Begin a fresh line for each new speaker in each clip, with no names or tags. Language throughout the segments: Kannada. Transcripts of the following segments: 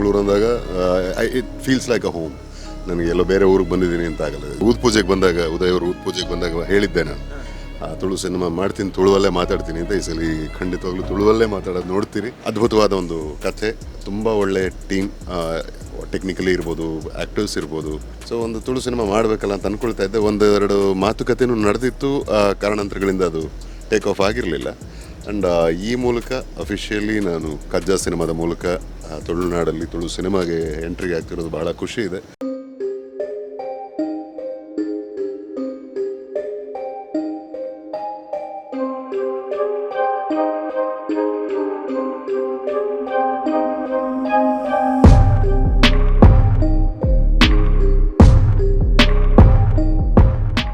ಮಂಗಳೂರು ಅಂದಾಗ it feels like a home ನನಗೆ ಎಲ್ಲೋ ಬೇರೆ ಊರಿಗೆ ಬಂದಿದ್ದೀನಿ ಅಂತ ಆಗಲ್ಲ. ಊದ್ ಪೂಜೆಗೆ ಬಂದಾಗ ಉದಯ್ ಅವರು ಊದ್ ಪೂಜೆಗೆ ಬಂದಾಗ ಹೇಳಿದ್ದೆ ನಾನು. ಆ, ತುಳು ಸಿನಿಮಾ ಮಾಡ್ತೀನಿ ತುಳುವಲ್ಲೇ ಮಾತಾಡ್ತೀನಿ ಅಂತ ಈ ಸಲ ಖಂಡಿತವಾಗ್ಲೂ ತುಳುವಲ್ಲೇ ಮಾತಾಡೋದು ನೋಡ್ತೀರಿ ಅದ್ಭುತವಾದ ಒಂದು ಕಥೆ ತುಂಬ ಒಳ್ಳೆ ಟೀಮ್ ಟೆಕ್ನಿಕಲಿ ಇರ್ಬೋದು ಆ್ಯಕ್ಟರ್ಸ್ ಇರ್ಬೋದು. ಸೊ ಒಂದು ತುಳು ಸಿನಿಮಾ ಮಾಡಬೇಕಲ್ಲ ಅಂತ ಅಂದ್ಕೊಳ್ತಾ ಇದ್ದೆ. ಒಂದೆರಡು ಮಾತುಕತೆನೂ ನಡೆದಿತ್ತು. ಕಾರಣಾಂತರಗಳಿಂದ ಅದು ಟೇಕ್ ಆಫ್ ಆಗಿರಲಿಲ್ಲ. ಆ್ಯಂಡ್ ಈ ಮೂಲಕ ಅಫಿಷಿಯಲಿ ನಾನು ಕಜ್ಜಾ ಸಿನಿಮಾದ ಮೂಲಕ ತುಳುನಾಡಲ್ಲಿ ತುಳು ಸಿನಿಮಾಗೆ ಎಂಟ್ರಿ ಆಗ್ತಿರೋದು ಬಹಳ ಖುಷಿ ಇದೆ.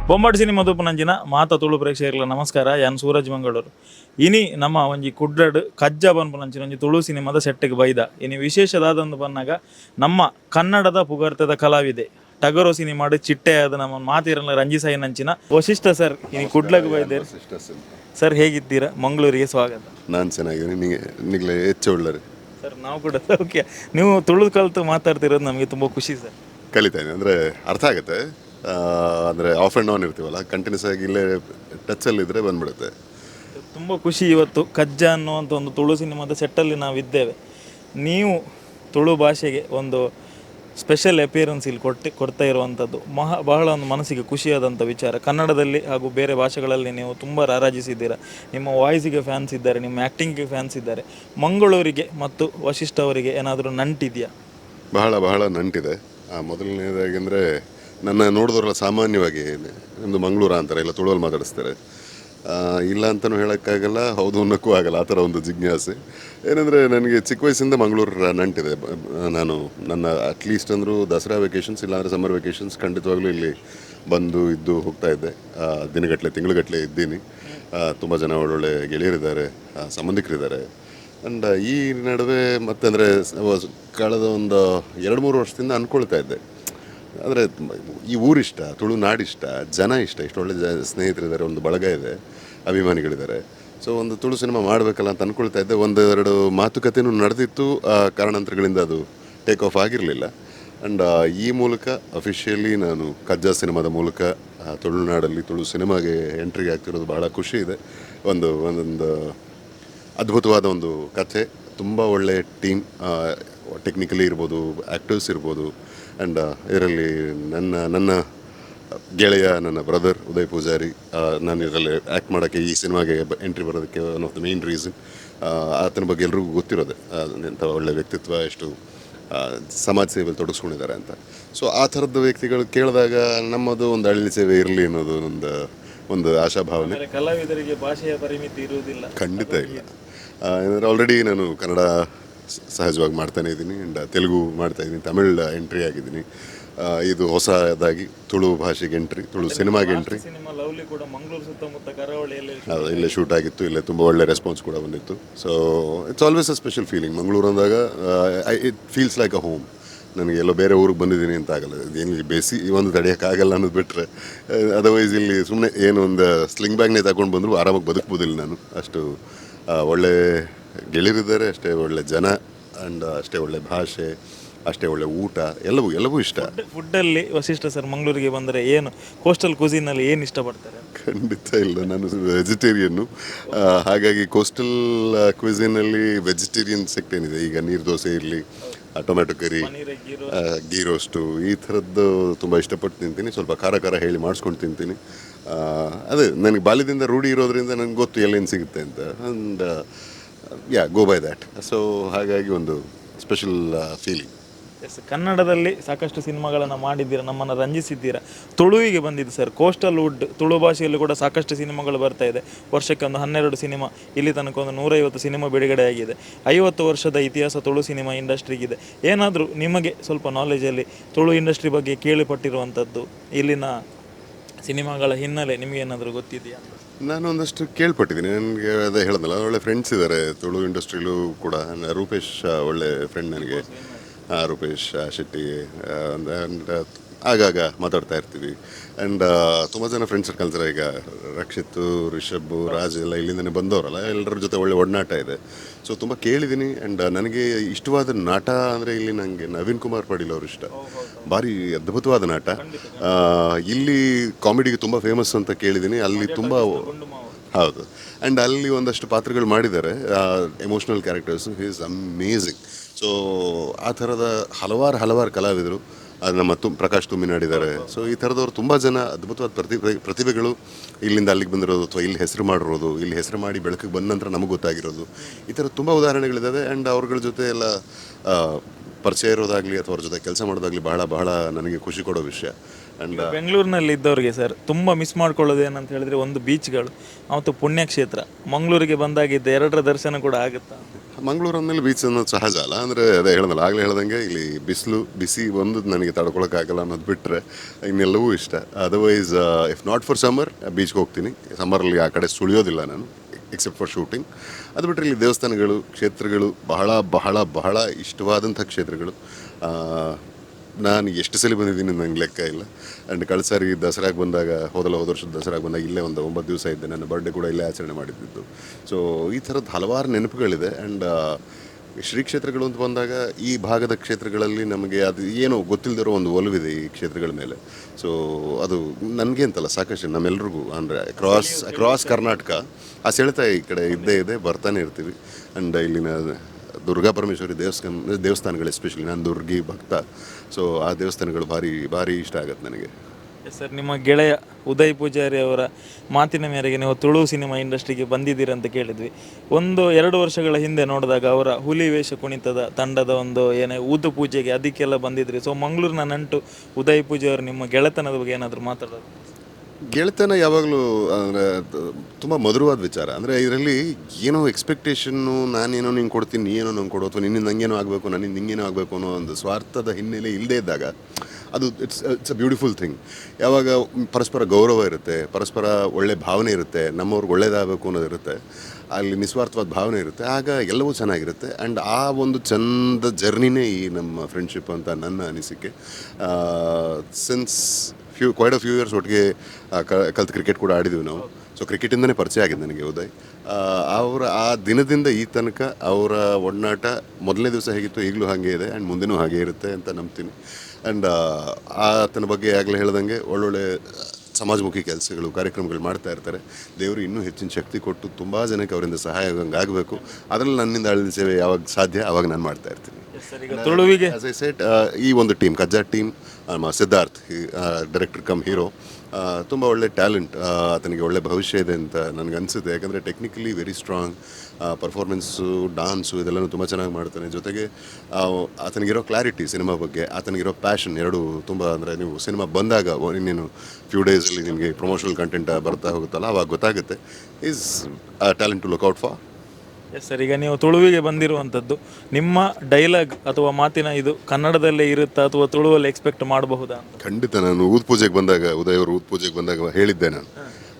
ಬೊಂಬಾಟ್ ಸಿನಿಮಾ ನಂಜಿನ ಮಾತ ತುಳು ಪ್ರೇಕ್ಷಕರಿಗೆ ನಮಸ್ಕಾರ. ಯಾನ್ ಸೂರಜ್ ಮಂಗಳೂರು. ಇನಿ ನಮ್ಮ ಒಂಜಿ ಕುಡ್ರಡ್ ಕಜ್ಜ ಬನ್ಪುನಂಚಿನ ಒಂಜಿ ತುಳು ಸಿನಿಮಾದ ಸೆಟ್ಟಿಗೆ ಬೈದ. ಇನಿ ವಿಶೇಷದಾದೊಂದು ಬಂದಾಗ ನಮ್ಮ ಕನ್ನಡದ ಪುಗರ್ತದ ಕಲಾವಿದೆ ಟಗರು ಚಿಟ್ಟೆ ಆದ ನಮ್ಮ ಮಾತಿರಲ್ಲ ರಂಜಿಸಾಯಿ ನಂಚಿನ ವಶಿಷ್ಠ ಸರ್ ಇನಿ ಕುಡ್ಲಗ್ ಬೈದೆ ಸರ್ ಹೇಗಿದ್ದೀರಾ? ಮಂಗಳೂರಿಗೆ ಸ್ವಾಗತ.
ನಾನು ಚೆನ್ನಾಗಿದ್ದೀನಿ. ಹೆಚ್ಚು ಒಳ್ಳೆ
ಸರ್ ನಾವು ಕೂಡ ಓಕೆ. ನೀವು ತುಳು ಕಲಿತು ಮಾತಾಡ್ತಿರೋದು ನಮಗೆ ತುಂಬ ಖುಷಿ ಸರ್.
ಕಲಿತಾನೆ ಅಂದರೆ ಅರ್ಥ ಆಗುತ್ತೆ. ಅಂದರೆ ಆಫ್ ಆ್ಯಂಡ್ ಆನ್ ಇರ್ತೀವಲ್ಲ ಕಂಟಿನ್ಯೂಸ್ ಆಗಿ ಇಲ್ಲೇ ಟಚಲ್ಲಿದ್ದರೆ ಬಂದ್ಬಿಡುತ್ತೆ.
ತುಂಬ ಖುಷಿ ಇವತ್ತು ಕಜ್ಜ ಅನ್ನುವಂಥ ಒಂದು ತುಳು ಸಿನಿಮಾದ ಸೆಟ್ಟಲ್ಲಿ ನಾವಿದ್ದೇವೆ ನೀವು ತುಳು ಭಾಷೆಗೆ ಒಂದು ಸ್ಪೆಷಲ್ ಅಪಿಯರೆನ್ಸ್ ಇಲ್ಲಿ ಕೊಟ್ಟು ಕೊಡ್ತಾ ಇರುವಂಥದ್ದು ಮಹಾ ಬಹಳ ಒಂದು ಮನಸ್ಸಿಗೆ ಖುಷಿಯಾದಂಥ ವಿಚಾರ. ಕನ್ನಡದಲ್ಲಿ ಹಾಗೂ ಬೇರೆ ಭಾಷೆಗಳಲ್ಲಿ ನೀವು ತುಂಬ ರಾರಾಜಿಸಿದ್ದೀರಾ. ನಿಮ್ಮ ವಾಯ್ಸಿಗೆ ಫ್ಯಾನ್ಸ್ ಇದ್ದಾರೆ ನಿಮ್ಮ ಆ್ಯಕ್ಟಿಂಗ್ಗೆ ಫ್ಯಾನ್ಸ್ ಇದ್ದಾರೆ. ಮಂಗಳೂರಿಗೆ ಮತ್ತು ವಶಿಷ್ಠ ಅವರಿಗೆ ಏನಾದರೂ ನಂಟಿದೆಯಾ?
ಬಹಳ ಬಹಳ ನಂಟಿದೆ. ಆ, ಮೊದಲನೇದಾಗಿ ಅಂದರೆ ನನ್ನ ನೋಡಿದವರೆಲ್ಲ ಸಾಮಾನ್ಯವಾಗಿ ಒಂದು ಮಂಗಳೂರ ಅಂತಾರೆ, ಇಲ್ಲ ತುಳುವಲ್ಲಿ ಮಾತಾಡಿಸ್ತಾರೆ. ಇಲ್ಲ ಅಂತಲೂ ಹೇಳೋಕ್ಕಾಗಲ್ಲ, ಹೌದು ಅನ್ನೋಕ್ಕೂ ಆಗಲ್ಲ, ಆ ಥರ ಒಂದು ಜಿಜ್ಞಾಸೆ. ಏನಂದರೆ ನನಗೆ ಚಿಕ್ಕ ವಯಸ್ಸಿಂದ ಮಂಗಳೂರು ನಂಟಿದೆ. ನಾನು ನನ್ನ ಅಟ್ಲೀಸ್ಟ್ ಅಂದರೂ ದಸರಾ ವೆಕೇಷನ್ಸ್ ಇಲ್ಲಾಂದರೆ ಸಮ್ಮರ್ ವೆಕೇಷನ್ಸ್ ಖಂಡಿತವಾಗ್ಲೂ ಇಲ್ಲಿ ಬಂದು ಇದ್ದು ಹೋಗ್ತಾ ಇದ್ದೆ. ದಿನಗಟ್ಟಲೆ ತಿಂಗಳುಗಟ್ಟಲೆ ಇದ್ದೀನಿ. ತುಂಬ ಜನ ಒಳ್ಳೊಳ್ಳೆ ಗೆಳೆಯರಿದ್ದಾರೆ ಸಂಬಂಧಿಕರಿದ್ದಾರೆ. ಆ್ಯಂಡ್ ಈ ನಡುವೆ ಮತ್ತೆ ಅಂದರೆ ಕಳೆದ ಒಂದು ಎರಡು ಮೂರು ವರ್ಷದಿಂದ ಅಂದ್ಕೊಳ್ತಾ ಇದ್ದೆ. ಅಂದರೆ ಈ ಊರಿಷ್ಟ, ತುಳು ನಾಡಿಷ್ಟ, ಜನ ಇಷ್ಟ, ಇಷ್ಟು ಒಳ್ಳೆ ಜ, ಸ್ನೇಹಿತರಿದ್ದಾರೆ, ಒಂದು ಬಳಗ ಇದೆ, ಅಭಿಮಾನಿಗಳಿದ್ದಾರೆ. ಸೊ ಒಂದು ತುಳು ಸಿನಿಮಾ ಮಾಡಬೇಕಲ್ಲ ಅಂತ ಅಂದ್ಕೊಳ್ತಾ ಇದ್ದೆ. ಒಂದೆರಡು ಮಾತುಕತೆಯೂ ನಡೆದಿತ್ತು. ಕಾರಣಾಂತರಗಳಿಂದ ಅದು ಟೇಕ್ ಆಫ್ ಆಗಿರಲಿಲ್ಲ. ಆ್ಯಂಡ್ ಈ ಮೂಲಕ ಅಫಿಷಿಯಲಿ ನಾನು ಕಜ್ಜಾ ಸಿನಿಮಾದ ಮೂಲಕ ತುಳುನಾಡಲ್ಲಿ ತುಳು ಸಿನಿಮಾಗೆ ಎಂಟ್ರಿ ಆಗ್ತಿರೋದು ಬಹಳ ಖುಷಿ ಇದೆ. ಒಂದು, ಒಂದೊಂದು ಅದ್ಭುತವಾದ ಒಂದು ಕಥೆ. ತುಂಬ ಒಳ್ಳೆಯ ಟೀಮ್ ಟೆಕ್ನಿಕಲಿ ಇರ್ಬೋದು ಆ್ಯಕ್ಟರ್ಸ್ ಇರ್ಬೋದು ಆ್ಯಂಡ್ ಇದರಲ್ಲಿ ನನ್ನ ನನ್ನ ಗೆಳೆಯ ನನ್ನ ಬ್ರದರ್ ಉದಯ್ ಪೂಜಾರಿ ನಾನು ಇದರಲ್ಲಿ ಆ್ಯಕ್ಟ್ ಮಾಡೋಕ್ಕೆ ಈ ಸಿನಿಮಾಗೆ ಎಂಟ್ರಿ ಬರೋದಕ್ಕೆ one of the main reason ಆತನ ಬಗ್ಗೆ ಎಲ್ರಿಗೂ ಗೊತ್ತಿರೋದೆ. ಎಂಥ ಒಳ್ಳೆ ವ್ಯಕ್ತಿತ್ವ ಎಷ್ಟು ಸಮಾಜ ಸೇವೆಯಲ್ಲಿ ತೊಡಗಿಸ್ಕೊಂಡಿದ್ದಾರೆ ಅಂತ. ಸೊ ಆ ಥರದ ವ್ಯಕ್ತಿಗಳು ಕೇಳಿದಾಗ ನಮ್ಮದು ಒಂದು ಹಳ್ಳಿ ಸೇವೆ ಇರಲಿ ಅನ್ನೋದು ಒಂದು ಒಂದು ಆಶಾಭಾವನೆ.
ಕಲಾವಿದರಿಗೆ ಭಾಷೆಯ ಪರಿಮಿತಿ ಇರುವುದಿಲ್ಲ.
ಖಂಡಿತ ಇಲ್ಲ. ಏನಂದರೆ ಆಲ್ರೆಡಿ ನಾನು ಕನ್ನಡ ಸಹಜವಾಗಿ ಮಾಡ್ತಾನೆ ಇದ್ದೀನಿ ಆ್ಯಂಡ್ ತೆಲುಗು ಮಾಡ್ತಾ ಇದ್ದೀನಿ ತಮಿಳ್ ಎಂಟ್ರಿ ಆಗಿದ್ದೀನಿ. ಇದು ಹೊಸದಾಗಿ ತುಳು ಭಾಷೆಗೆ ಎಂಟ್ರಿ ತುಳು ಸಿನಿಮಾಗೆ ಎಂಟ್ರಿ
ಸಿನಿಮಾ ಲವ್ಲಿ ಕೂಡ ಮಂಗಳೂರು ಸುತ್ತಮುತ್ತ ಕರಾವಳಿಯಲ್ಲಿ
ಇಲ್ಲೇ ಶೂಟ್ ಆಗಿತ್ತು ಇಲ್ಲೇ ತುಂಬ ಒಳ್ಳೆ ರೆಸ್ಪಾನ್ಸ್ ಕೂಡ ಬಂದಿತ್ತು. So it's always a special feeling Mangaluru ಅಂದಾಗ it feels like a home ನನಗೆ ಎಲ್ಲೋ ಬೇರೆ ಊರಿಗೆ ಬಂದಿದ್ದೀನಿ ಅಂತ ಆಗಲ್ಲ. ಏನು ಬೇಸಿ ಒಂದು ತಡೆಯೋಕ್ಕಾಗಲ್ಲ ಅನ್ನೋದು ಬಿಟ್ಟರೆ ಅದರ್ವೈಸ್ ಇಲ್ಲಿ ಸುಮ್ಮನೆ ಏನು ಒಂದು ಸ್ಲಿಂಗ್ ಬ್ಯಾಗ್ನೇ ತಗೊಂಡು ಬಂದರೂ ಆರಾಮಾಗಿ ಬದುಕ್ಬೋದಿಲ್ಲ ನಾನು. ಅಷ್ಟು ಒಳ್ಳೆ ಗೆಳೆಯರಿದ್ದಾರೆ ಅಷ್ಟೇ ಒಳ್ಳೆ ಜನ ಆ್ಯಂಡ್ ಅಷ್ಟೇ ಒಳ್ಳೆ ಭಾಷೆ ಅಷ್ಟೇ ಒಳ್ಳೆ ಊಟ ಎಲ್ಲವೂ ಎಲ್ಲವೂ ಇಷ್ಟ.
ಫುಡ್ಡಲ್ಲಿ ವಸಿಷ್ಠ ಸರ್ ಮಂಗಳೂರಿಗೆ ಬಂದರೆ ಏನು? ಕೋಸ್ಟಲ್ ಕುಸಿನಲ್ಲಿ ಏನು ಇಷ್ಟಪಡ್ತಾರೆ?
ಖಂಡಿತ ಇಲ್ಲ ನಾನು ವೆಜಿಟೇರಿಯನ್ನು ಹಾಗಾಗಿ ಕೋಸ್ಟಲ್ ಕ್ವಿಸಿನಲ್ಲಿ ವೆಜಿಟೇರಿಯನ್ ಸೆಕ್ಟೇನಿದೆ ಈಗ ನೀರು ದೋಸೆ ಇರಲಿ ಟೊಮ್ಯಾಟೊ ಕರಿ ಗೀ ರೋಸ್ಟು ಈ ಥರದ್ದು ತುಂಬ ಇಷ್ಟಪಟ್ಟು ತಿಂತೀನಿ. ಸ್ವಲ್ಪ ಖಾರ ಖಾರ ಹೇಳಿ ಮಾಡಿಸ್ಕೊಂಡು ತಿಂತೀನಿ. ಅದೇ ನನಗೆ ಬಾಲ್ಯದಿಂದ ರೂಢಿ ಇರೋದ್ರಿಂದ ನನಗೆ ಗೊತ್ತು ಎಲ್ಲೇನು ಸಿಗುತ್ತೆ ಅಂತ. And yeah go by that so ಹಾಗಾಗಿ ಒಂದು ಸ್ಪೆಷಲ್ ಫೀಲಿಂಗ್
ಎಸ್ ಕನ್ನಡದಲ್ಲಿ ಸಾಕಷ್ಟು ಸಿನಿಮಾಗಳನ್ನು ಮಾಡಿದ್ದೀರಾ ನಮ್ಮನ್ನು ರಂಜಿಸಿದ್ದೀರಾ? ತುಳುವಿಗೆ ಬಂದಿದೆ ಸರ್ ಕೋಸ್ಟಲ್ ವುಡ್ ತುಳು ಭಾಷೆಯಲ್ಲೂ ಕೂಡ ಸಾಕಷ್ಟು ಸಿನಿಮಾಗಳು ಬರ್ತಾ ಇದೆ. ವರ್ಷಕ್ಕೆ ಒಂದು ಹನ್ನೆರಡು ಸಿನಿಮಾ ಇಲ್ಲಿ ತನಕ ಒಂದು ನೂರೈವತ್ತು ಸಿನಿಮಾ ಬಿಡುಗಡೆ ಆಗಿದೆ. ಐವತ್ತು ವರ್ಷದ ಇತಿಹಾಸ ತುಳು ಸಿನಿಮಾ ಇಂಡಸ್ಟ್ರಿಗಿದೆ. ಏನಾದರೂ ನಿಮಗೆ ಸ್ವಲ್ಪ ನಾಲೆಜಲ್ಲಿ ತುಳು ಇಂಡಸ್ಟ್ರಿ ಬಗ್ಗೆ ಕೇಳಿಪಟ್ಟಿರುವಂಥದ್ದು ಇಲ್ಲಿನ ಸಿನಿಮಾಗಳ ಹಿನ್ನೆಲೆ ನಿಮಗೇನಾದರೂ ಗೊತ್ತಿದೆಯಾ?
ನಾನು ಒಂದಷ್ಟು ಕೇಳ್ಪಟ್ಟಿದ್ದೀನಿ. ನನಗೆ ಅದೇ ಹೇಳೋದಲ್ಲ, ಒಳ್ಳೆ ಫ್ರೆಂಡ್ಸ್ ಇದ್ದಾರೆ ತುಳು ಇಂಡಸ್ಟ್ರಿಲೂ ಕೂಡ ರೂಪೇಶ್ ಒಳ್ಳೆ ಫ್ರೆಂಡ್ ನನಗೆ. ರೂಪೇಶ್ ಶೆಟ್ಟಿ ಅಂದರೆ ಆಗಾಗ ಮಾತಾಡ್ತಾ ಇರ್ತೀವಿ. ಆ್ಯಂಡ್ ತುಂಬ ಜನ ಫ್ರೆಂಡ್ಸ್ ಸರ್ಕಲ್ ಸರ್ ಈಗ ರಕ್ಷಿತ್ ರಿಷಬ್ ರಾಜ್ ಎಲ್ಲ ಇಲ್ಲಿಂದನೇ ಬಂದವರಲ್ಲ ಎಲ್ಲರ ಜೊತೆ ಒಳ್ಳೆ ಒಡನಾಟ ಇದೆ. ಸೊ ತುಂಬ ಕೇಳಿದ್ದೀನಿ ಆ್ಯಂಡ್ ನನಗೆ ಇಷ್ಟವಾದ ನಾಟ ಅಂದರೆ ಇಲ್ಲಿ ನನಗೆ ನವೀನ್ ಕುಮಾರ್ ಪಾಟೀಲ್ ಅವರು ಇಷ್ಟ. ಭಾರಿ ಅದ್ಭುತವಾದ ನಾಟ. ಇಲ್ಲಿ ಕಾಮಿಡಿಗೆ ತುಂಬ ಫೇಮಸ್ ಅಂತ ಕೇಳಿದ್ದೀನಿ ಅಲ್ಲಿ ತುಂಬ ಹೌದು. ಆ್ಯಂಡ್ ಅಲ್ಲಿ ಒಂದಷ್ಟು ಪಾತ್ರಗಳು ಮಾಡಿದ್ದಾರೆ emotional characters is amazing so ಆ ಥರದ ಹಲವಾರು ಹಲವಾರು ಕಲಾವಿದರು ನಮ್ಮ ತು ಪ್ರಕಾಶ್ ತುಂಬಿನಾಡಿದ್ದಾರೆ ಸೊ ಈ ಥರದವ್ರು ತುಂಬ ಜನ ಅದ್ಭುತವಾದ ಪ್ರತಿಭೆ ಪ್ರತಿಭೆಗಳು ಇಲ್ಲಿಂದ ಅಲ್ಲಿಗೆ ಬಂದಿರೋದು ಅಥವಾ ಇಲ್ಲಿ ಹೆಸರು ಮಾಡಿರೋದು, ಇಲ್ಲಿ ಹೆಸರು ಮಾಡಿ ಬೆಳಕಿಗೆ ಬಂದ ನಂತರ ನಮಗೆ ಗೊತ್ತಾಗಿರೋದು. ಈ ಥರ ತುಂಬ ಉದಾಹರಣೆಗಳಿದ್ದಾವೆ ಆ್ಯಂಡ್ ಅವ್ರಗಳ ಜೊತೆ ಎಲ್ಲ ಪರಿಚಯ ಇರೋದಾಗಲಿ ಅಥವಾ ಅವ್ರ ಜೊತೆ ಕೆಲಸ ಮಾಡೋದಾಗಲಿ ಬಹಳ ಬಹಳ ನನಗೆ ಖುಷಿ ಕೊಡೋ ವಿಷಯ. ಆ್ಯಂಡ್
ಬೆಂಗಳೂರಿನಲ್ಲಿ ಇದ್ದವರಿಗೆ ಸರ್ ತುಂಬ ಮಿಸ್ ಮಾಡ್ಕೊಳ್ಳೋದು ಏನಂತ ಹೇಳಿದ್ರೆ ಒಂದು ಬೀಚ್ಗಳು ಮತ್ತು ಪುಣ್ಯಕ್ಷೇತ್ರ. ಮಂಗಳೂರಿಗೆ ಬಂದಾಗಿದ್ದ ಎರಡರ ದರ್ಶನ ಕೂಡ ಆಗುತ್ತಾ?
ಮಂಗಳೂರು ಅಂದಮೇಲೆ ಬೀಚ್ ಅನ್ನೋದು ಸಹಜ ಅಲ್ಲ ಅಂದರೆ ಅದೇ ಹೇಳ್ದಲ್ಲ ಆಗಲೇ ಹೇಳ್ದಂಗೆ ಇಲ್ಲಿ ಬಿಸಿಲು ಬಿಸಿ ಒಂದು ನನಗೆ ತಡ್ಕೊಳಕ್ಕಾಗಲ್ಲ ಅನ್ನೋದು ಬಿಟ್ಟರೆ ಇನ್ನೆಲ್ಲವೂ ಇಷ್ಟ. Otherwise if not for summer ಬೀಚ್ಗೆ ಹೋಗ್ತೀನಿ. ಸಮ್ಮರಲ್ಲಿ ಆ ಕಡೆ ಸುಳಿಯೋದಿಲ್ಲ ನಾನು ಎಕ್ಸೆಪ್ಟ್ ಫಾರ್ ಶೂಟಿಂಗ್ ಅದು ಬಿಟ್ಟರೆ ಇಲ್ಲಿ ದೇವಸ್ಥಾನಗಳು ಕ್ಷೇತ್ರಗಳು ಬಹಳ ಬಹಳ ಬಹಳ ಇಷ್ಟವಾದಂಥ ಕ್ಷೇತ್ರಗಳು. ನಾನು ಎಷ್ಟು ಸಲ ಬಂದಿದ್ದೀನಿ ನಂಗೆ ಲೆಕ್ಕ ಇಲ್ಲ. ಆ್ಯಂಡ್ ಕಳೆದ ಸಾರಿ ದಸರಾಗೆ ಬಂದಾಗ, ಹೋದಲ್ಲ ಹೋದ ವರ್ಷದ ದಸರಾಗೆ ಬಂದಾಗ ಇಲ್ಲೇ ಒಂದು ಒಂಬತ್ತು ದಿವಸ ಇದ್ದೆ. ನನ್ನ ಬರ್ಡೇ ಕೂಡ ಇಲ್ಲೇ ಆಚರಣೆ ಮಾಡಿದ್ದು ಸೊ ಈ ಥರದ್ದು ಹಲವಾರು ನೆನಪುಗಳಿದೆ. ಆ್ಯಂಡ್ ಶ್ರೀ ಕ್ಷೇತ್ರಗಳು ಅಂತ ಬಂದಾಗ ಈ ಭಾಗದ ಕ್ಷೇತ್ರಗಳಲ್ಲಿ ನಮಗೆ ಅದು ಏನೋ ಗೊತ್ತಿಲ್ಲದಿರೋ ಒಂದು ಒಲವಿದೆ ಈ ಕ್ಷೇತ್ರಗಳ ಮೇಲೆ. ಸೊ ಅದು ನನಗೆ ಅಂತಲ್ಲ, ಸಾಕಷ್ಟು ನಮ್ಮೆಲ್ರಿಗೂ, ಅಂದರೆ ಅಕ್ರಾಸ್ ಅಕ್ರಾಸ್ ಕರ್ನಾಟಕ, ಆ ಸೆಳೆತ ಈ ಕಡೆ ಇದ್ದೇ ಇದೆ, ಬರ್ತಾನೆ ಇರ್ತೀವಿ. ಆ್ಯಂಡ್ ಇಲ್ಲಿನ ದುರ್ಗಾ ಪರಮೇಶ್ವರಿ ದೇವಸ್ಥಾನ, ದೇವಸ್ಥಾನಗಳು ಎಸ್ಪೆಷಲಿ ನಾನು ದುರ್ಗಿ ಭಕ್ತ. ಸೊ ಆ ದೇವಸ್ಥಾನಗಳು ಭಾರಿ ಭಾರಿ ಇಷ್ಟ ಆಗುತ್ತೆ ನನಗೆ.
ಸರ್ ನಿಮ್ಮ ಗೆಳೆಯ ಉದಯ್ ಪೂಜಾರಿ ಅವರ ಮಾತಿನ ಮೇರೆಗೆ ನೀವು ತುಳು ಸಿನಿಮಾ ಇಂಡಸ್ಟ್ರಿಗೆ ಬಂದಿದ್ದೀರಿ ಅಂತ ಕೇಳಿದ್ವಿ. ಒಂದು ಎರಡು ವರ್ಷಗಳ ಹಿಂದೆ ನೋಡಿದಾಗ ಅವರ ಹುಲಿ ವೇಷ ಕುಣಿತದ ತಂಡದ ಒಂದು ಏನೇ ಊದ ಪೂಜೆಗೆ ಅದಕ್ಕೆಲ್ಲ ಬಂದಿದ್ರಿ. ಸೊ ಮಂಗಳೂರಿನ ನಂಟು ಉದಯ್ ಪೂಜೆ ಅವರು ನಿಮ್ಮ ಗೆಳೆತನದ ಬಗ್ಗೆ ಏನಾದರೂ ಮಾತಾಡೋದು?
ಗೆಳೆತನ ಯಾವಾಗಲೂ, ಅಂದರೆ, ತುಂಬ ಮಧುರವಾದ ವಿಚಾರ. ಅಂದರೆ, ಇದರಲ್ಲಿ ಏನೋ ಎಕ್ಸ್ಪೆಕ್ಟೇಷನ್ನು ನಾನೇನೋ ನಿಂಗೆ ಕೊಡ್ತೀನಿ ನೀ ಏನೋ ನಂಗೆ ಕೊಡು, ಅಥವಾ ನಿನ್ನಿಂದ ಹಂಗೇನೋ ಆಗಬೇಕು, ನನ್ನಿಂದ ಹಿಂಗೇನೋ ಆಗಬೇಕು ಅನ್ನೋ ಒಂದು ಸ್ವಾರ್ಥದ ಹಿನ್ನೆಲೆ ಇಲ್ಲದೇ ಇದ್ದಾಗ, ಅದು it's it's a beautiful thing ಯಾವಾಗ ಪರಸ್ಪರ ಗೌರವ ಇರುತ್ತೆ, ಪರಸ್ಪರ ಒಳ್ಳೆ ಭಾವನೆ ಇರುತ್ತೆ, ನಮ್ಮವ್ರಿಗೆ ಒಳ್ಳೇದಾಗಬೇಕು ಅನ್ನೋದು ಇರುತ್ತೆ, ಅಲ್ಲಿ ನಿಸ್ವಾರ್ಥವಾದ ಭಾವನೆ ಇರುತ್ತೆ, ಆಗ ಎಲ್ಲವೂ ಚೆನ್ನಾಗಿರುತ್ತೆ. ಆ್ಯಂಡ್ ಆ ಒಂದು ಚಂದ ಜರ್ನಿನೇ ಈ ನಮ್ಮ ಫ್ರೆಂಡ್ಶಿಪ್ ಅಂತ ನನ್ನ ಅನಿಸಿಕೆ. Since few quite a few years ಒಟ್ಟಿಗೆ ಕಲ್ತು ಕ್ರಿಕೆಟ್ ಕೂಡ ಆಡಿದ್ವಿ ನಾವು. ಸೊ ಕ್ರಿಕೆಟಿಂದನೇ ಪರಿಚಯ ಆಗಿದೆ ನನಗೆ ಉದಯ್. ಅವರ, ಆ ದಿನದಿಂದ ಈ ತನಕ ಅವರ ಒಡನಾಟ ಮೊದಲನೇ ದಿವಸ ಹೇಗಿತ್ತು ಈಗಲೂ ಹಾಗೆ ಇದೆ ಆ್ಯಂಡ್ ಮುಂದೆನೂ ಹಾಗೆ ಇರುತ್ತೆ ಅಂತ ನಂಬ್ತೀನಿ. ಆ್ಯಂಡ್ ಆತನ ಬಗ್ಗೆ ಆಗಲೇ ಹೇಳ್ದಂಗೆ ಒಳ್ಳೊಳ್ಳೆ ಸಮಾಜಮುಖಿ ಕೆಲಸಗಳು, ಕಾರ್ಯಕ್ರಮಗಳು ಮಾಡ್ತಾ ಇರ್ತಾರೆ. ದೇವರು ಇನ್ನೂ ಹೆಚ್ಚಿನ ಶಕ್ತಿ ಕೊಟ್ಟು ತುಂಬ ಜನಕ್ಕೆ ಅವರಿಂದ ಸಹಾಯ ಆಗಬೇಕು ಅದರಲ್ಲಿ ನನ್ನಿಂದ ಅಳಿದ ಸೇವೆ ಯಾವಾಗ ಸಾಧ್ಯ ಆವಾಗ ನಾನು ಮಾಡ್ತಾ ಇರ್ತೀನಿ.
ತುಳುವಿಗೆ
ಆಸ್ ಐ ಸೆಟ್ ಈ ಒಂದು team Kajja team Siddharth director cum hero ತುಂಬ ಒಳ್ಳೆ ಟ್ಯಾಲೆಂಟ್ ಆತನಿಗೆ ಒಳ್ಳೆ ಭವಿಷ್ಯ ಇದೆ ಅಂತ ನನಗೆ ಅನಿಸುತ್ತೆ. ಯಾಕಂದರೆ technically very strong performance dance ಇದೆಲ್ಲನೂ ತುಂಬ ಚೆನ್ನಾಗಿ ಮಾಡ್ತಾನೆ. ಜೊತೆಗೆ ಆತನಿಗಿರೋ ಕ್ಲಾರಿಟಿ ಸಿನಿಮಾ ಬಗ್ಗೆ ಆತನಿಗಿರೋ ಪ್ಯಾಷನ್ ಎರಡು ತುಂಬ ಅಂದರೆ ನೀವು ಸಿನಿಮಾ ಬಂದಾಗ ಇನ್ನೇನು ಫ್ಯೂ ಡೇಸಲ್ಲಿ ನಿಮಗೆ ಪ್ರಮೋಷನಲ್ ಕಂಟೆಂಟ್ ಬರ್ತಾ ಹೋಗುತ್ತಲ್ಲ ಅವಾಗ ಗೊತ್ತಾಗುತ್ತೆ. Is talent to look out for
yes sir ಈಗ ನೀವು ತುಳುವಿಗೆ ಬಂದಿರುವಂಥದ್ದು ನಿಮ್ಮ ಡೈಲಾಗ್ ಅಥವಾ ಮಾತಿನ ಇದು ಕನ್ನಡದಲ್ಲೇ ಇರುತ್ತಾ ಅಥವಾ ತುಳುವಲ್ಲಿ ಎಕ್ಸ್ಪೆಕ್ಟ್ ಮಾಡಬಹುದಾ
ಖಂಡಿತ ನಾನು ಊದ್ ಪೂಜೆಗೆ ಬಂದಾಗ ಉದಯ್ ಅವರು ಊದ್ ಪೂಜೆಗೆ ಬಂದಾಗ ಹೇಳಿದ್ದೆ ನಾನು.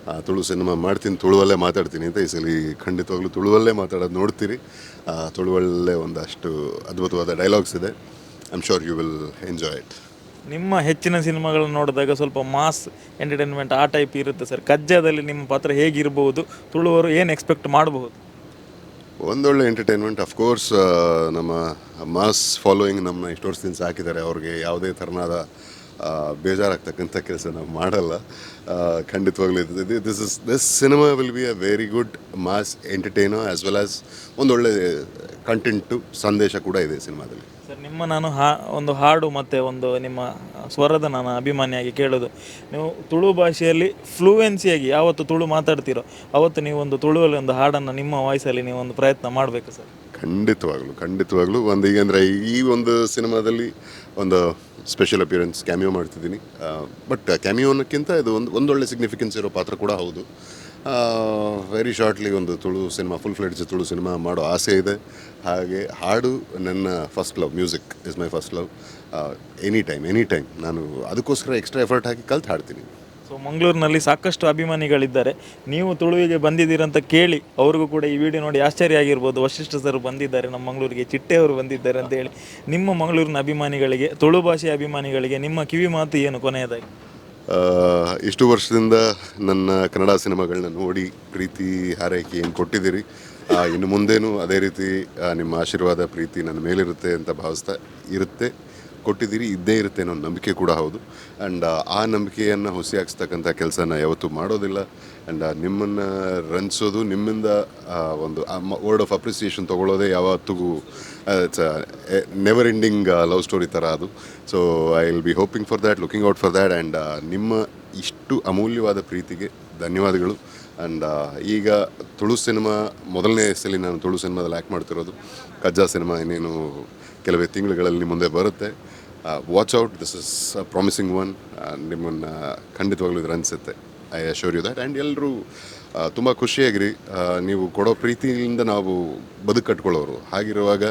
ಆ, ತುಳು ಸಿನಿಮಾ ಮಾಡ್ತೀನಿ ತುಳುವಲ್ಲೇ ಮಾತಾಡ್ತೀನಿ ಅಂತ ಈ ಸಲ ಖಂಡಿತವಾಗ್ಲೂ ತುಳುವಲ್ಲೇ ಮಾತಾಡೋದು ನೋಡ್ತೀರಿ. ಆ, ತುಳುವಲ್ಲೇ ಒಂದಷ್ಟು ಅದ್ಭುತವಾದ ಡೈಲಾಗ್ಸ್ ಇದೆ. I am sure you will enjoy it
ನಿಮ್ಮ ಹೆಚ್ಚಿನ ಸಿನಿಮಾಗಳನ್ನು ನೋಡಿದಾಗ ಸ್ವಲ್ಪ ಮಾಸ್ ಎಂಟರ್ಟೈನ್ಮೆಂಟ್ ಆ ಟೈಪ್ ಇರುತ್ತೆ ಸರ್. ಕಜ್ಜಾದಲ್ಲಿ ನಿಮ್ಮ ಪಾತ್ರ ಹೇಗಿರ್ಬೋದು ತುಳುವರು ಏನು ಎಕ್ಸ್ಪೆಕ್ಟ್ ಮಾಡಬಹುದು?
ಒಂದೊಳ್ಳೆ ಎಂಟರ್ಟೈನ್ಮೆಂಟ್ ಅಫ್ಕೋರ್ಸ್ ನಮ್ಮ ಮಾಸ್ ಫಾಲೋಯಿಂಗ್ ನಮ್ಮ ಇಷ್ಟು ವರ್ಷದಿಂದ ಸಾಕಿದ್ದಾರೆ ಅವ್ರಿಗೆ ಯಾವುದೇ ಥರನಾದ ಬೇಜಾರಾಗ್ತಕ್ಕಂಥ ಕೆಲಸ ನಾವು ಮಾಡಲ್ಲ. ಖಂಡಿತವಾಗ್ಲೂ this is this cinema will be a very good mass entertainer as well as ಒಂದೊಳ್ಳೆ ಕಂಟೆಂಟು ಸಂದೇಶ ಕೂಡ ಇದೆ ಸಿನಿಮಾದಲ್ಲಿ.
ನಿಮ್ಮ ನಾನು ಹಾ, ಒಂದು ಹಾಡು ಮತ್ತು ಒಂದು ನಿಮ್ಮ ಸ್ವರದ ನಾನು ಅಭಿಮಾನಿಯಾಗಿ ಕೇಳೋದು. ನೀವು ತುಳು ಭಾಷೆಯಲ್ಲಿ ಫ್ಲೂಯೆನ್ಸಿಯಾಗಿ ಯಾವತ್ತು ತುಳು ಮಾತಾಡ್ತೀರೋ, ಅವತ್ತು ನೀವು ಒಂದು ತುಳುವಲ್ಲಿ ಒಂದು ಹಾಡನ್ನು ನಿಮ್ಮ ವಾಯ್ಸಲ್ಲಿ ನೀವು ಒಂದು ಪ್ರಯತ್ನ ಮಾಡಬೇಕು ಸರ್.
ಖಂಡಿತವಾಗ್ಲು, ಖಂಡಿತವಾಗ್ಲೂ. ಒಂದು ಈಗ ಅಂದರೆ ಈ ಒಂದು ಸಿನಿಮಾದಲ್ಲಿ ಒಂದು ಸ್ಪೆಷಲ್ ಅಪಿಯರೆನ್ಸ್ ಕ್ಯಾಮಿಯೋ ಮಾಡ್ತಿದ್ದೀನಿ. ಬಟ್ ಕ್ಯಾಮಿಯೋ ಇದು ಒಂದು, ಒಂದೊಳ್ಳೆ ಸಿಗ್ನಿಫಿಕೆನ್ಸ್ ಇರೋ ಪಾತ್ರ ಕೂಡ ಹೌದು. ವೆರಿ ಶಾರ್ಟ್ಲಿ ಒಂದು Tulu cinema full fledge Tulu cinema ಮಾಡೋ ಆಸೆ ಇದೆ. ಹಾಗೆ ಹಾಡು ನನ್ನ first love music is my first love any time any time ನಾನು ಅದಕ್ಕೋಸ್ಕರ ಎಕ್ಸ್ಟ್ರಾ ಎಫರ್ಟ್ ಹಾಕಿ ಕಲ್ತು ಹಾಡ್ತೀನಿ.
ಸೊ ಮಂಗಳೂರಿನಲ್ಲಿ ಸಾಕಷ್ಟು ಅಭಿಮಾನಿಗಳಿದ್ದಾರೆ. ನೀವು ತುಳುವಿಗೆ ಬಂದಿದ್ದೀರಂತ ಕೇಳಿ ಅವ್ರಿಗೂ ಕೂಡ ಈ ವಿಡಿಯೋ ನೋಡಿ ಆಶ್ಚರ್ಯ ಆಗಿರ್ಬೋದು. ವಶಿಷ್ಠ ಸರ್ ಬಂದಿದ್ದಾರೆ ನಮ್ಮ ಮಂಗಳೂರಿಗೆ ಚಿಟ್ಟೆಯವರು ಬಂದಿದ್ದಾರೆ ಅಂತ ಹೇಳಿ. ನಿಮ್ಮ ಮಂಗಳೂರಿನ ಅಭಿಮಾನಿಗಳಿಗೆ ತುಳು ಭಾಷೆಯ ಅಭಿಮಾನಿಗಳಿಗೆ ನಿಮ್ಮ ಕಿವಿ ಮಾತು ಏನು ಕೊನೆಯದಾಗಿ?
ಇಷ್ಟು ವರ್ಷದಿಂದ ನನ್ನ ಕನ್ನಡ ಸಿನಿಮಾಗಳನ್ನ ನೋಡಿ ಪ್ರೀತಿ ಹಾರೈಕೆ ಏನು ಕೊಟ್ಟಿದ್ದೀರಿ ಇನ್ನು ಮುಂದೇನೂ ಅದೇ ರೀತಿ ನಿಮ್ಮ ಆಶೀರ್ವಾದ, ಪ್ರೀತಿ ನನ್ನ ಮೇಲಿರುತ್ತೆ ಅಂತ ಭಾವಿಸ್ತಾ ಇರುತ್ತೆ, ಕೊಟ್ಟಿದ್ದೀರಿ, ಇದ್ದೇ ಇರುತ್ತೆ ಅನ್ನೋ ನಂಬಿಕೆ ಕೂಡ ಹೌದು. ಆ್ಯಂಡ್ ಆ ನಂಬಿಕೆಯನ್ನು ಹುಸಿಯಾಗಿಸ್ತಕ್ಕಂಥ ಕೆಲಸನ ಯಾವತ್ತೂ ಮಾಡೋದಿಲ್ಲ. ಆ್ಯಂಡ್ ನಿಮ್ಮನ್ನು ರಂಜಿಸೋದು ನಿಮ್ಮಿಂದ ಒಂದು ವರ್ಡ್ ಆಫ್ ಅಪ್ರಿಸಿಯೇಷನ್ ತೊಗೊಳ್ಳೋದೇ ಯಾವತ್ತಿಗೂ it's never ending love story ಥರ ಅದು. So I will be hoping for that looking out for that and ನಿಮ್ಮ ಇಷ್ಟು ಅಮೂಲ್ಯವಾದ ಪ್ರೀತಿಗೆ ಧನ್ಯವಾದಗಳು. ಆ್ಯಂಡ್ ಈಗ ತುಳು ಸಿನಿಮಾ ಮೊದಲನೇ ಸಲ ನಾನು ತುಳು ಸಿನಿಮಾದಲ್ಲಿ ಆ್ಯಕ್ಟ್ ಮಾಡ್ತಿರೋದು. ಕಜ್ಜಾ ಸಿನಿಮಾ ಇನ್ನೇನು ಕೆಲವೇ ತಿಂಗಳುಗಳಲ್ಲಿ ಮುಂದೆ ಬರುತ್ತೆ. Watch out this is promising one ನಿಮ್ಮನ್ನು ಖಂಡಿತವಾಗ್ಲೂ ಇದು ಅನಿಸುತ್ತೆ I assure you that and ಎಲ್ಲರೂ ತುಂಬ ಖುಷಿಯಾಗಿರಿ. ನೀವು ಕೊಡೋ ಪ್ರೀತಿಯಿಂದ ನಾವು ಬದುಕು ಕಟ್ಕೊಳ್ಳೋರು. ಹಾಗಿರುವಾಗ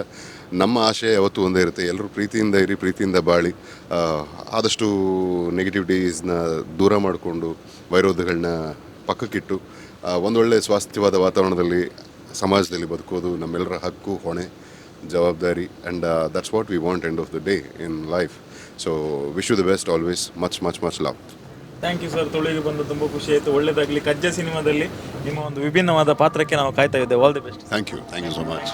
ನಮ್ಮ ಆಶಯ ಯಾವತ್ತೂ ಒಂದೇ ಇರುತ್ತೆ. ಎಲ್ಲರೂ ಪ್ರೀತಿಯಿಂದ ಇರಿ ಪ್ರೀತಿಯಿಂದ ಬಾಳಿ. ಆದಷ್ಟು ನೆಗೆಟಿವಿಟೀಸ್ನ ದೂರ ಮಾಡಿಕೊಂಡು ವೈರೋಧಗಳನ್ನ ಪಕ್ಕಕ್ಕಿಟ್ಟು ಒಂದೊಳ್ಳೆ ಸ್ವಾಸ್ಥ್ಯವಾದ ವಾತಾವರಣದಲ್ಲಿ ಸಮಾಜದಲ್ಲಿ ಬದುಕೋದು ನಮ್ಮೆಲ್ಲರ ಹಕ್ಕು ಹೊಣೆ ಜವಾಬ್ದಾರಿ and that's what we want end of the day in life so wish you the best always much much much love
thank you sir ತೊಳಿಗೆ ಬಂದು ತುಂಬ ಖುಷಿ ಆಯಿತು. ಒಳ್ಳೆಯದಾಗಲಿ ಕಜ್ಜ ಸಿನಿಮಾದಲ್ಲಿ ನಿಮ್ಮ ಒಂದು ವಿಭಿನ್ನವಾದ ಪಾತ್ರಕ್ಕೆ ನಾವು ಕಾಯ್ತಾ ಇದ್ದೇವೆ. All the best
thank you thank you so much